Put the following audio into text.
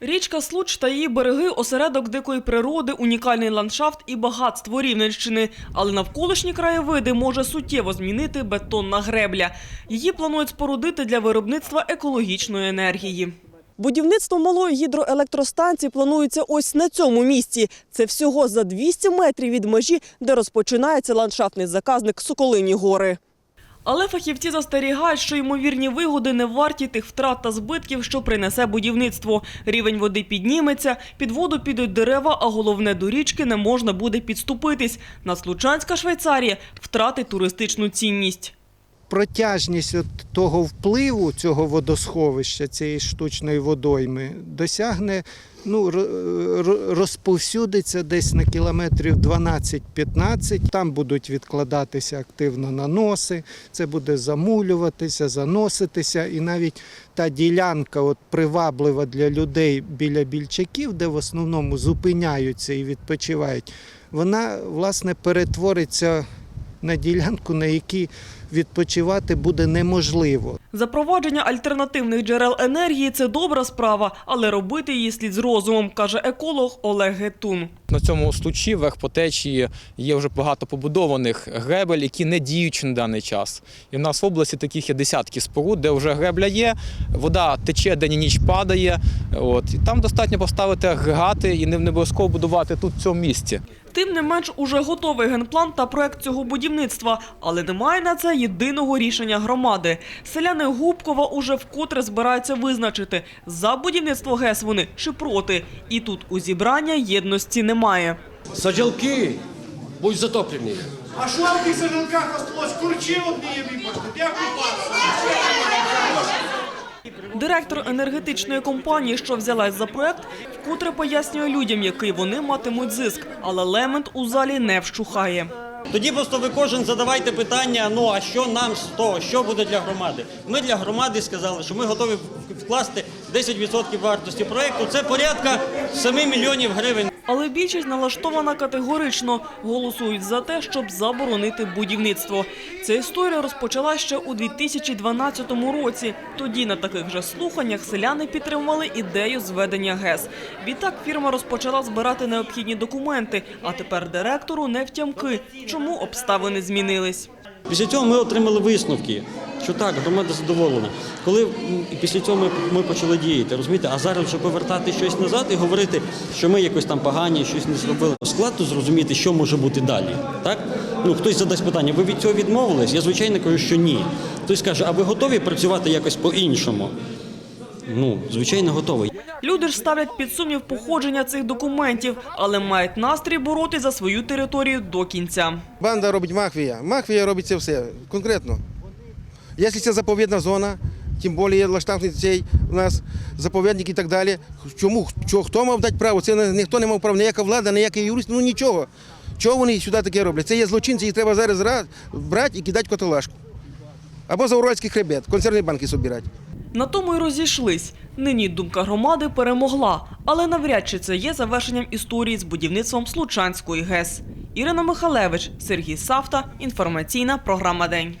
Річка Случ та її береги – осередок дикої природи, унікальний ландшафт і багатство Рівненщини. Але навколишні краєвиди може суттєво змінити бетонна гребля. Її планують спорудити для виробництва екологічної енергії. Будівництво малої гідроелектростанції планується ось на цьому місці. Це всього за 200 метрів від межі, де розпочинається ландшафтний заказник Соколині гори. Але фахівці застерігають, що ймовірні вигоди не варті тих втрат та збитків, що принесе будівництво. Рівень води підніметься, під воду підуть дерева, а головне до річки не можна буде підступитись. Наслучанська Швейцарія втратить туристичну цінність. Протяжність от того впливу цього водосховища, цієї штучної водойми, досягне, ну, ро- ро- розповсюдиться десь на кілометрів 12-15. Там будуть відкладатися активно наноси, це буде замулюватися, заноситися. І навіть та ділянка от, приваблива для людей біля більчаків, де в основному зупиняються і відпочивають, вона, власне, перетвориться на ділянку, на якій відпочивати буде неможливо. Запровадження альтернативних джерел енергії – це добра справа, але робити її слід з розумом, каже еколог Олег Гетун. На цьому случі верх по течії є вже багато побудованих гребель, які не діючі на даний час. І в нас в області таких є десятки споруд, де вже гребля є, вода тече, день і ніч падає. От. І там достатньо поставити агрегати і не обов'язково будувати тут в цьому місці. Тим не менш, уже готовий генплан та проект цього будівництва, але немає на це єдиного рішення громади. Селяни Губкова уже вкотре збираються визначити, за будівництво ГЕС вони чи проти. І тут у зібрання єдності немає. Саджалки будуть затоплені. А що в тих саджанках осталось? Курчі одні є, вибачте. Дякую. Директор енергетичної компанії, що взялась за проект, вкотре пояснює людям, який вони матимуть зиск. Але лемент у залі не вщухає. Тоді просто ви кожен задавайте питання: ну а що нам з того, що буде для громади? Ми для громади сказали, що ми готові вкласти 10% вартості проекту. Це порядка 7 мільйонів гривень. Але більшість налаштована категорично. Голосують за те, щоб заборонити будівництво. Ця історія розпочала ще у 2012 році. Тоді на таких же слуханнях селяни підтримували ідею зведення ГЕС. Відтак фірма розпочала збирати необхідні документи, а тепер директору не втямки, чому обставини змінились. Після цього ми отримали висновки, що так, громада задоволена. Коли після цього ми, ми почали діяти, розумієте, а зараз вже повертати щось назад і говорити, що ми якось там погані, щось не зробили. Складно зрозуміти, що може бути далі. Так? Ну, хтось задасть питання, ви від цього відмовились? Я звичайно кажу, що ні. Хтось каже, а ви готові працювати якось по-іншому? Ну, звичайно, готовий. Люди ж ставлять під сумнів походження цих документів, але мають настрій бороти за свою територію до кінця. Банда робить махвія. Махвія робить це все конкретно. Якщо це заповідна зона, тим більше лаштамтний цей у нас заповідник і так далі. Чому Чо, хто мав дати право? Це ніхто не мав права, ніяка влада, ніякий юрист, ну нічого. Чого вони сюди таке роблять? Це є злочинці, їх треба зараз брати і кидати в котелашку. Або за уральський хребет, концерні банки собирати. На тому й розійшлись. Нині думка громади перемогла, але навряд чи це є завершенням історії з будівництвом Случанської ГЕС. Ірина Михалевич, Сергій Савта, інформаційна програма День.